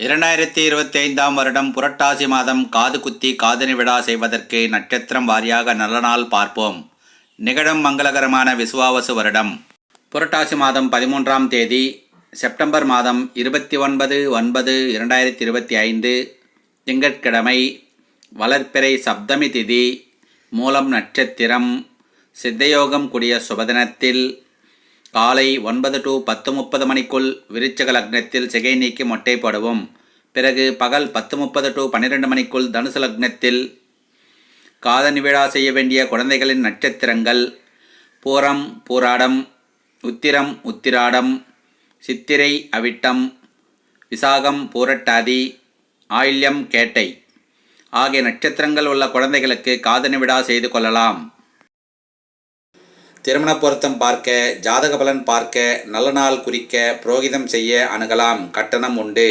இரண்டாயிரத்தி இருபத்தி ஐந்தாம் வருடம் புரட்டாசி மாதம் காது குத்தி காதணி விழா செய்வதற்கு நட்சத்திரம் வாரியாக நல்ல நாள் பார்ப்போம். நிகழும் மங்களகரமான விசுவாவசு வருடம். புரட்டாசி மாதம் பதிமூன்றாம் தேதி செப்டம்பர் மாதம் இருபத்தி ஒன்பது ஒன்பது இரண்டாயிரத்தி இருபத்தி ஐந்து திங்கட்கிழமை வளர்ப்பிறை சப்தமி திதி மூலம் நட்சத்திரம் சித்தயோகம் கூடிய சுபதினத்தில் காலை ஒன்பது டு பத்து முப்பது மணிக்குள் விருச்சக லக்னத்தில் சிகை நீக்கி மொட்டை போடவும். பிறகு பகல் பத்து முப்பது டு பன்னிரெண்டு மணிக்குள் தனுசு லக்னத்தில் காதணி விழா செய்ய வேண்டிய குழந்தைகளின் நட்சத்திரங்கள் பூரம் பூராடம் உத்திரம் உத்திராடம் சித்திரை அவிட்டம் விசாகம் பூரட்டாதி ஆயில்யம் கேட்டை ஆகிய நட்சத்திரங்கள் உள்ள குழந்தைகளுக்கு காதணி விழா செய்து கொள்ளலாம். திருமண பொருத்தம் பார்க்க ஜாதக பலன் பார்க்க நல்ல நாள் குறிக்க புரோகிதம் செய்ய அணுகலாம். கட்டணம் உண்டு.